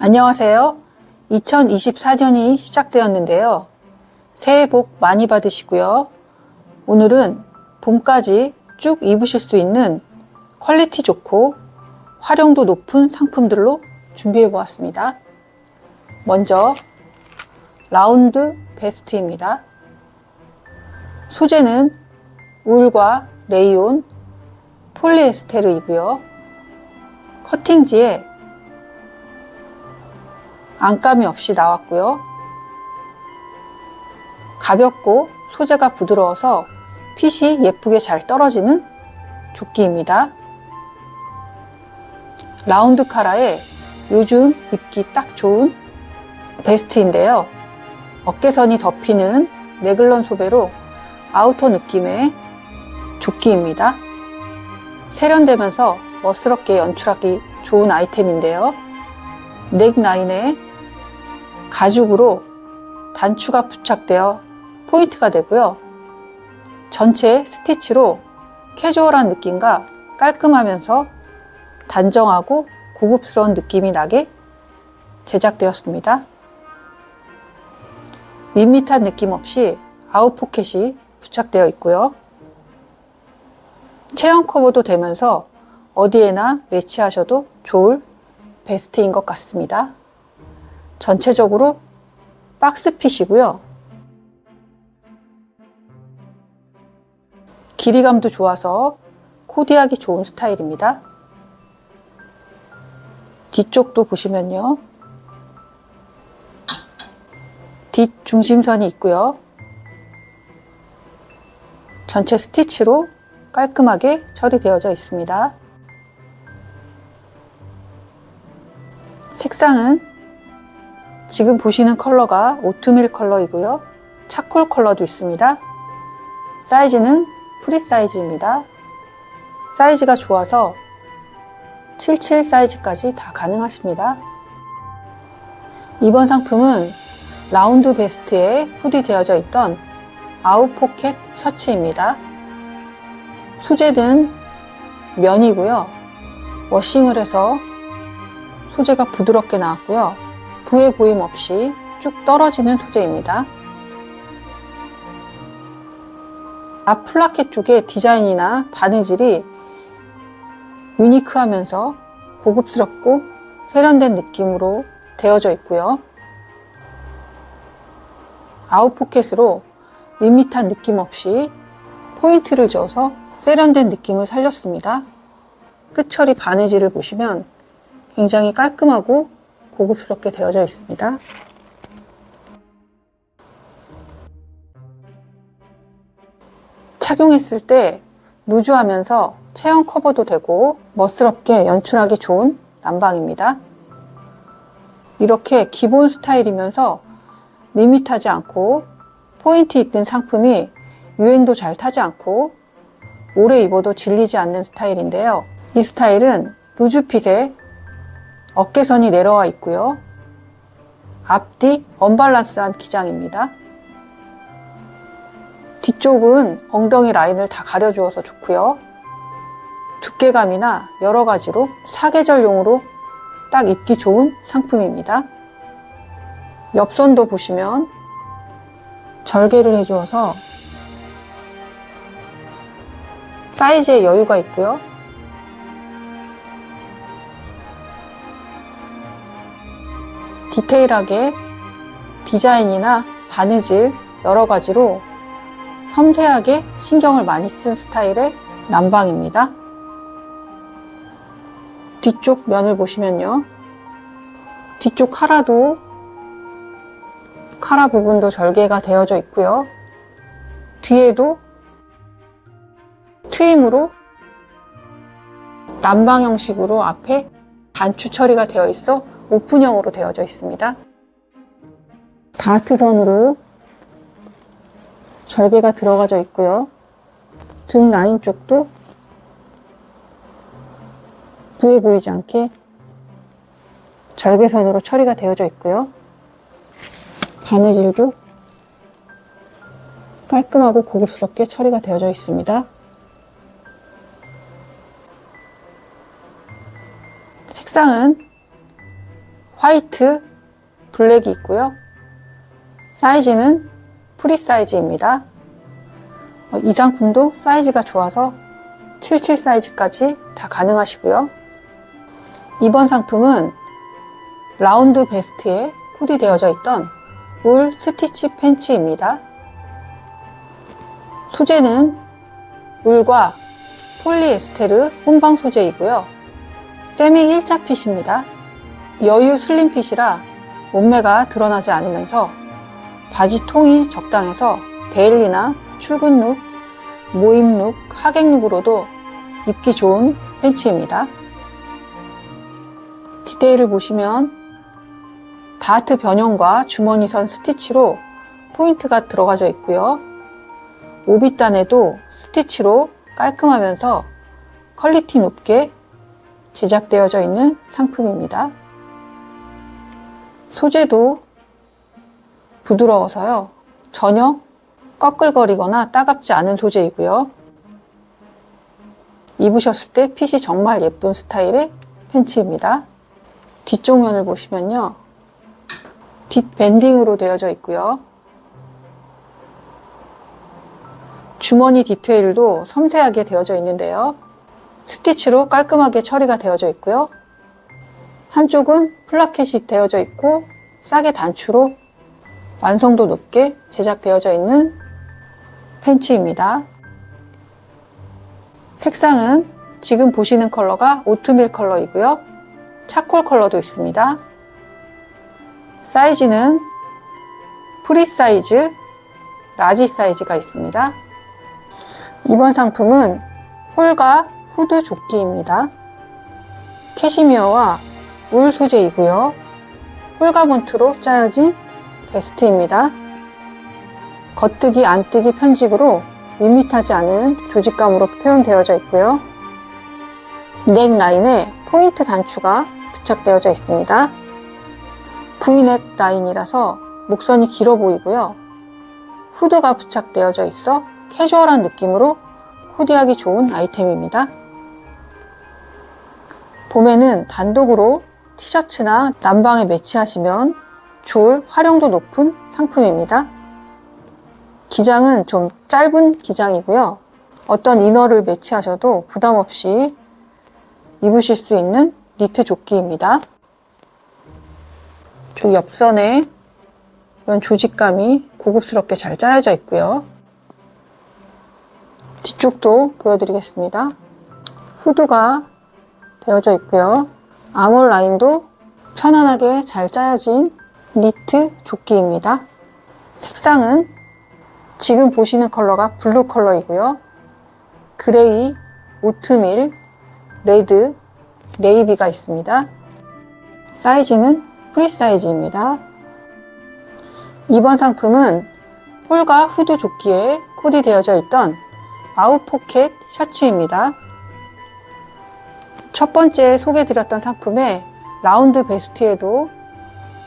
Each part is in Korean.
안녕하세요. 2024년이 시작되었는데요. 새해 복 많이 받으시고요. 오늘은 봄까지 쭉 입으실 수 있는 퀄리티 좋고 활용도 높은 상품들로 준비해 보았습니다. 먼저 라운드 베스트입니다. 소재는 울과 레이온, 폴리에스테르이고요. 커팅지에 안감이 없이 나왔고요. 가볍고 소재가 부드러워서 핏이 예쁘게 잘 떨어지는 조끼입니다. 라운드 카라에 요즘 입기 딱 좋은 베스트인데요. 어깨선이 덮이는 네글런 소배로 아우터 느낌의 조끼입니다. 세련되면서 멋스럽게 연출하기 좋은 아이템인데요. 넥 라인에 가죽으로 단추가 부착되어 포인트가 되고요. 전체 스티치로 캐주얼한 느낌과 깔끔하면서 단정하고 고급스러운 느낌이 나게 제작되었습니다. 밋밋한 느낌 없이 아웃 포켓이 부착되어 있고요. 체형 커버도 되면서 어디에나 매치하셔도 좋을 베스트인 것 같습니다. 전체적으로 박스핏이고요. 길이감도 좋아서 코디하기 좋은 스타일입니다. 뒤쪽도 보시면요. 뒷 중심선이 있고요. 전체 스티치로 깔끔하게 처리되어져 있습니다. 색상은 지금 보시는 컬러가 오트밀 컬러이고요. 차콜 컬러도 있습니다. 사이즈는 프리 사이즈입니다. 사이즈가 좋아서 77 사이즈까지 다 가능하십니다. 이번 상품은 라운드 베스트에 후디되어져 있던 아웃포켓 셔츠입니다. 소재는 면이고요. 워싱을 해서 소재가 부드럽게 나왔고요. 부의 보임 없이 쭉 떨어지는 소재입니다. 앞 플라켓 쪽의 디자인이나 바느질이 유니크하면서 고급스럽고 세련된 느낌으로 되어져 있고요. 아웃 포켓으로 밋밋한 느낌 없이 포인트를 줘서 세련된 느낌을 살렸습니다. 끝처리 바느질을 보시면 굉장히 깔끔하고 고급스럽게 되어져 있습니다. 착용했을 때 루즈하면서 체형 커버도 되고 멋스럽게 연출하기 좋은 난방입니다. 이렇게 기본 스타일이면서 밋밋하지 않고 포인트 있는 상품이 유행도 잘 타지 않고 오래 입어도 질리지 않는 스타일인데요. 이 스타일은 루즈핏에 어깨선이 내려와 있고요. 앞뒤 언밸런스한 기장입니다. 뒤쪽은 엉덩이 라인을 다 가려주어서 좋고요. 두께감이나 여러 가지로 사계절용으로 딱 입기 좋은 상품입니다. 옆선도 보시면 절개를 해주어서 사이즈에 여유가 있고요. 디테일하게 디자인이나 바느질 여러 가지로 섬세하게 신경을 많이 쓴 스타일의 난방입니다. 뒤쪽 면을 보시면요. 뒤쪽 카라도 카라 부분도 절개가 되어져 있고요. 뒤에도 트임으로 난방 형식으로 앞에 단추 처리가 되어 있어 오픈형으로 되어져 있습니다. 다트선으로 절개가 들어가져 있고요. 등 라인 쪽도 부해 보이지 않게 절개선으로 처리가 되어져 있고요. 바느질도 깔끔하고 고급스럽게 처리가 되어져 있습니다. 색상은 화이트, 블랙이 있고요. 사이즈는 프리 사이즈입니다. 어, 이 상품도 사이즈가 좋아서 77 사이즈까지 다 가능하시고요. 이번 상품은 라운드 베스트에 코디되어져 있던 울 스티치 팬츠입니다. 소재는 울과 폴리에스테르 혼방 소재이고요. 세미 1자 핏입니다. 여유 슬림 핏이라 몸매가 드러나지 않으면서 바지 통이 적당해서 데일리나 출근 룩, 모임 룩, 하객 룩으로도 입기 좋은 팬츠입니다. 디테일을 보시면 다트 변형과 주머니선 스티치로 포인트가 들어가져 있고요. 오빗단에도 스티치로 깔끔하면서 퀄리티 높게 제작되어져 있는 상품입니다. 소재도 부드러워서요. 전혀 꺼끌거리거나 따갑지 않은 소재이고요. 입으셨을 때 핏이 정말 예쁜 스타일의 팬츠입니다. 뒤쪽 면을 보시면요. 뒷 밴딩으로 되어져 있고요. 주머니 디테일도 섬세하게 되어져 있는데요. 스티치로 깔끔하게 처리가 되어져 있고요. 한쪽은 플라켓이 되어져 있고 싸게 단추로 완성도 높게 제작되어져 있는 팬츠입니다. 색상은 지금 보시는 컬러가 오트밀 컬러이고요. 차콜 컬러도 있습니다. 사이즈는 프리 사이즈, 라지 사이즈가 있습니다. 이번 상품은 홀과 후드 조끼입니다. 캐시미어와 울 소재이고요. 홀가본트로 짜여진 베스트입니다. 겉뜨기 안뜨기 편직으로 밋밋하지 않은 조직감으로 표현되어져 있고요. 넥 라인에 포인트 단추가 부착되어져 있습니다. V넥 라인이라서 목선이 길어 보이고요. 후드가 부착되어져 있어 캐주얼한 느낌으로 코디하기 좋은 아이템입니다. 봄에는 단독으로 티셔츠나 남방에 매치하시면 좋을 활용도 높은 상품입니다. 기장은 좀 짧은 기장이고요. 어떤 이너를 매치하셔도 부담 없이 입으실 수 있는 니트 조끼입니다. 저 옆선에 이런 조직감이 고급스럽게 잘 짜여져 있고요. 뒤쪽도 보여드리겠습니다. 후드가 되어져 있고요. 아몰 라인도 편안하게 잘 짜여진 니트 조끼입니다. 색상은 지금 보시는 컬러가 블루 컬러이고요. 그레이, 오트밀, 레드, 네이비가 있습니다. 사이즈는 프리 사이즈입니다. 이번 상품은 홀과 후드 조끼에 코디되어져 있던 아웃포켓 셔츠입니다. 첫 번째 소개드렸던 상품에 라운드 베스트에도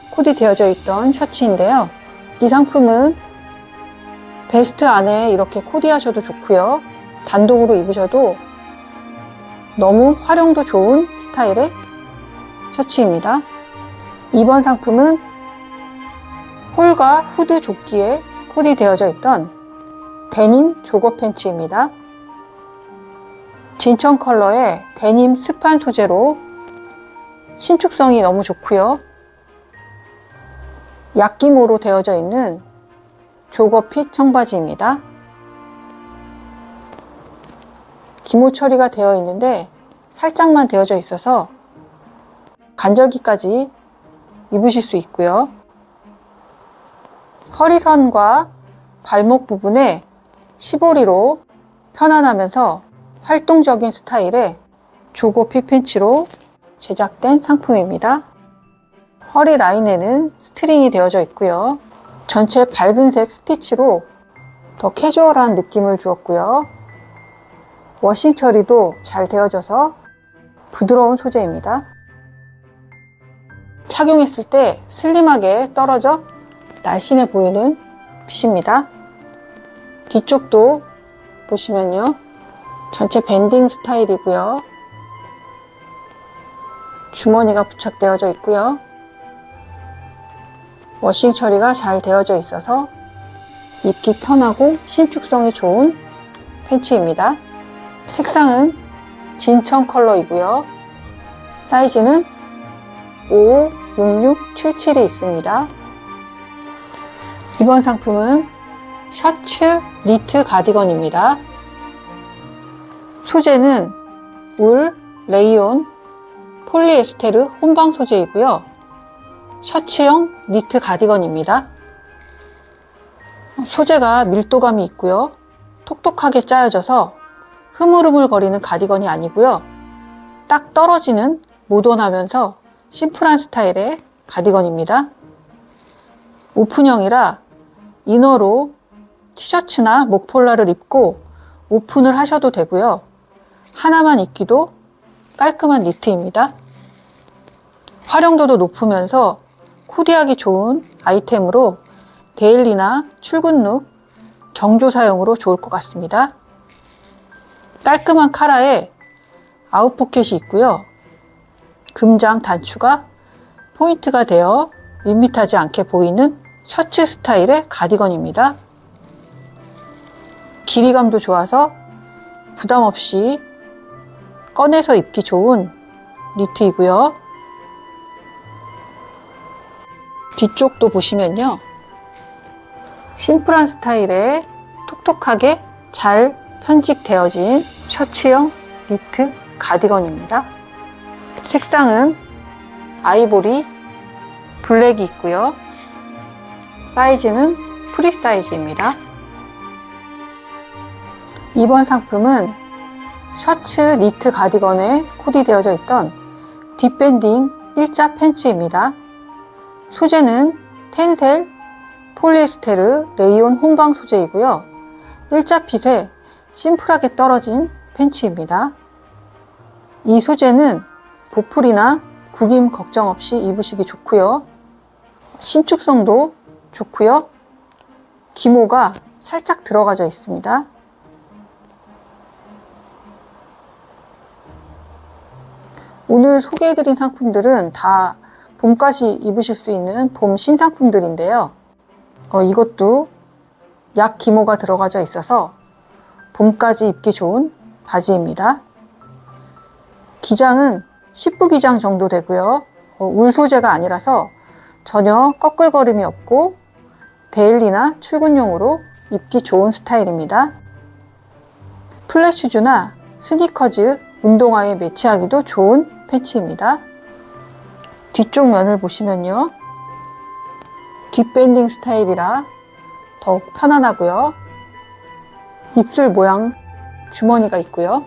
코디 되어져 있던 셔츠인데요. 이 상품은 베스트 안에 이렇게 코디하셔도 좋고요. 단독으로 입으셔도 너무 활용도 좋은 스타일의 셔츠입니다. 이번 상품은 홀과 후드 조끼에 코디되어져 있던 데님 조거 팬츠입니다. 진천 컬러의 데님 스판 소재로 신축성이 너무 좋고요. 약기모로 되어져 있는 조거핏 청바지입니다. 기모 처리가 되어 있는데 살짝만 되어져 있어서 간절기까지 입으실 수 있고요. 허리선과 발목 부분에 시보리로 편안하면서 활동적인 스타일의 조거 핏팬츠로 제작된 상품입니다. 허리 라인에는 스트링이 되어져 있고요. 전체 밝은색 스티치로 더 캐주얼한 느낌을 주었고요. 워싱 처리도 잘 되어져서 부드러운 소재입니다. 착용했을 때 슬림하게 떨어져 날씬해 보이는 핏입니다. 뒤쪽도 보시면요. 전체 밴딩 스타일이고요. 주머니가 부착되어져 있고요. 워싱 처리가 잘 되어져 있어서 입기 편하고 신축성이 좋은 팬츠입니다. 색상은 진청 컬러이고요. 사이즈는 5, 66, 77이 있습니다. 이번 상품은 셔츠 니트 가디건입니다. 소재는 울, 레이온, 폴리에스테르 혼방 소재이고요. 셔츠형 니트 가디건입니다. 소재가 밀도감이 있고요. 톡톡하게 짜여져서 흐물흐물거리는 가디건이 아니고요. 딱 떨어지는 모던하면서 심플한 스타일의 가디건입니다. 오픈형이라 이너로 티셔츠나 목폴라를 입고 오픈을 하셔도 되고요. 하나만 입기도 깔끔한 니트입니다. 활용도도 높으면서 코디하기 좋은 아이템으로 데일리나 출근 룩, 경조 사용으로 좋을 것 같습니다. 깔끔한 카라에 아웃 포켓이 있고요. 금장 단추가 포인트가 되어 밋밋하지 않게 보이는 셔츠 스타일의 가디건입니다. 길이감도 좋아서 부담 없이 꺼내서 입기 좋은 니트이고요. 뒤쪽도 보시면요. 심플한 스타일의 톡톡하게 잘 편직되어진 셔츠형 니트 가디건입니다. 색상은 아이보리, 블랙이 있고요. 사이즈는 프리 사이즈입니다. 이번 상품은 셔츠 니트 가디건에 코디되어져 있던 뒷밴딩 일자 팬츠입니다. 소재는 텐셀, 폴리에스테르, 레이온 혼방 소재이고요. 일자 핏에 심플하게 떨어진 팬츠입니다. 이 소재는 보풀이나 구김 걱정 없이 입으시기 좋고요. 신축성도 좋고요. 기모가 살짝 들어가져 있습니다. 오늘 소개해드린 상품들은 다 봄까지 입으실 수 있는 봄 신상품들인데요. 어, 이것도 약 기모가 들어가져 있어서 봄까지 입기 좋은 바지입니다. 기장은 10부 기장 정도 되고요. 어, 울 소재가 아니라서 전혀 꺼끌거림이 없고 데일리나 출근용으로 입기 좋은 스타일입니다. 플랫슈즈나 스니커즈, 운동화에 매치하기도 좋은 팬츠입니다. 뒤쪽 면을 보시면요. 뒷밴딩 스타일이라 더욱 편안하고요. 입술 모양 주머니가 있고요.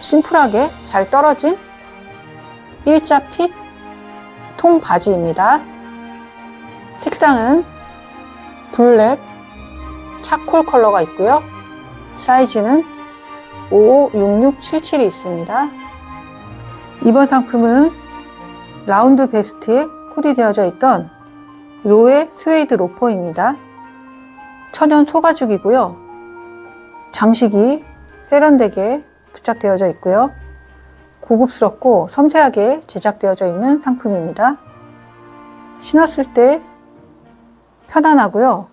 심플하게 잘 떨어진 일자 핏 통 바지입니다. 색상은 블랙, 차콜 컬러가 있고요. 사이즈는 5, 6, 6, 7, 7이 있습니다. 이번 상품은 라운드 베스트에 코디 되어져 있던 로의 스웨이드 로퍼입니다. 천연 소가죽이고요. 장식이 세련되게 부착되어져 있고요. 고급스럽고 섬세하게 제작되어져 있는 상품입니다. 신었을 때 편안하고요.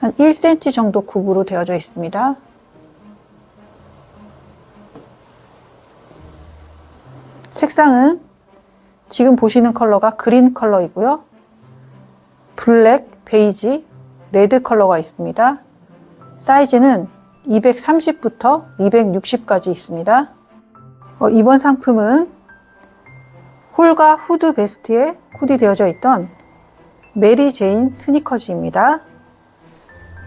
한 1cm 정도 굽으로 되어져 있습니다. 색상은 지금 보시는 컬러가 그린 컬러이고요. 블랙, 베이지, 레드 컬러가 있습니다. 사이즈는 230부터 260까지 있습니다. 어, 이번 상품은 홀과 후드 베스트에 코디되어져 있던 메리 제인 스니커즈입니다.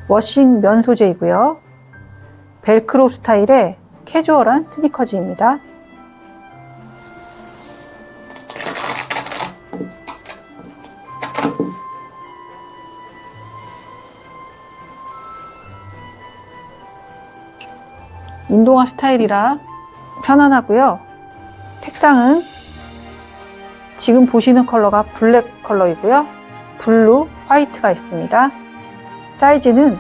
워싱 면 소재이고요. 벨크로 스타일의 캐주얼한 스니커즈입니다. 운동화 스타일이라 편안하고요. 색상은 지금 보시는 컬러가 블랙 컬러이고요. 블루, 화이트가 있습니다. 사이즈는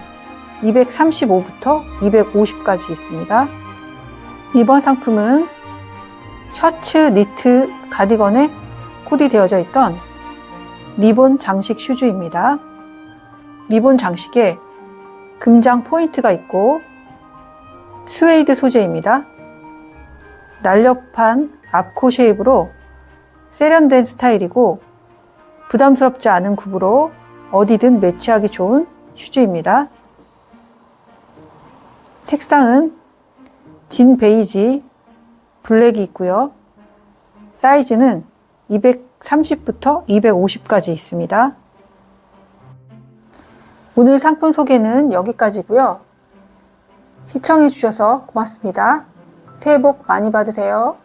235부터 250까지 있습니다. 이번 상품은 셔츠 니트 가디건에 바코드 되어져 있던 리본 장식 슈즈입니다. 리본 장식에 금장 포인트가 있고 스웨이드 소재입니다. 날렵한 앞코 쉐입으로 세련된 스타일이고 부담스럽지 않은 굽으로 어디든 매치하기 좋은 슈즈입니다. 색상은 진 베이지 블랙이 있고요. 사이즈는 230부터 250까지 있습니다. 오늘 상품 소개는 여기까지고요. 시청해 주셔서 고맙습니다. 새해 복 많이 받으세요.